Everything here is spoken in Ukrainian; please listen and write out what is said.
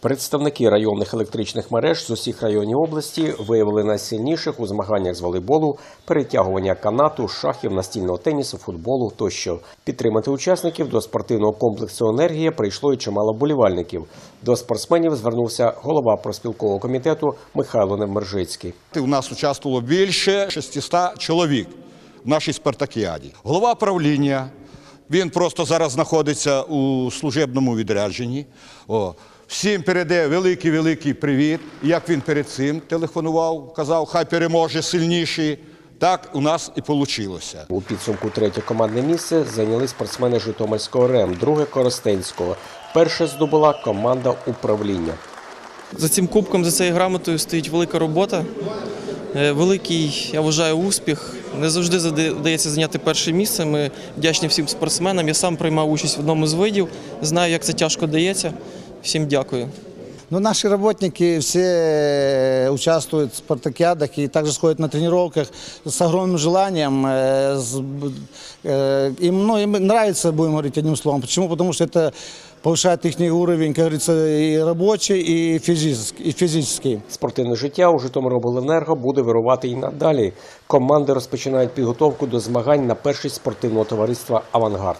Представники районних електричних мереж з усіх районів області виявили найсильніших у змаганнях з волейболу, перетягування канату, шахів, настільного тенісу, футболу тощо. Підтримати учасників до спортивного комплексу «Енергія» прийшло і чимало болівальників. До спортсменів звернувся голова проспілкового комітету Михайло Невмержицький. У нас участвувало більше 600 чоловік в нашій спартакіаді. Голова правління, він просто зараз знаходиться у служебному відрядженні. О, всім передає великий-великий привіт. Як він перед цим телефонував, казав, хай переможе сильніший. Так у нас і вийшло. У підсумку третє командне місце зайняли спортсмени Житомирського РЕМ, друге Коростенського. Перше здобула команда управління. За цим кубком, за цією грамотою стоїть велика робота. Е, Великий, я вважаю, успіх. Не завжди вдається зайняти перше місце. Ми вдячні всім спортсменам. Я сам приймав участь в одному з видів. Знаю, як це тяжко дається. Всім дякую. Ну, наши работники все участвуют в спартакиадах и также сходят на тренировках с огромным желанием. э, с- э, Им, ну, им нравится, будем говорить одним словом. Почему? Потому что это повышает их уровень, как говорится, и рабочий, и физический. И физический. Спортивне життя у Житомиробленерго буде вирувати і надалі. Команди розпочинають підготовку до змагань на першість спортивного товариства Авангард.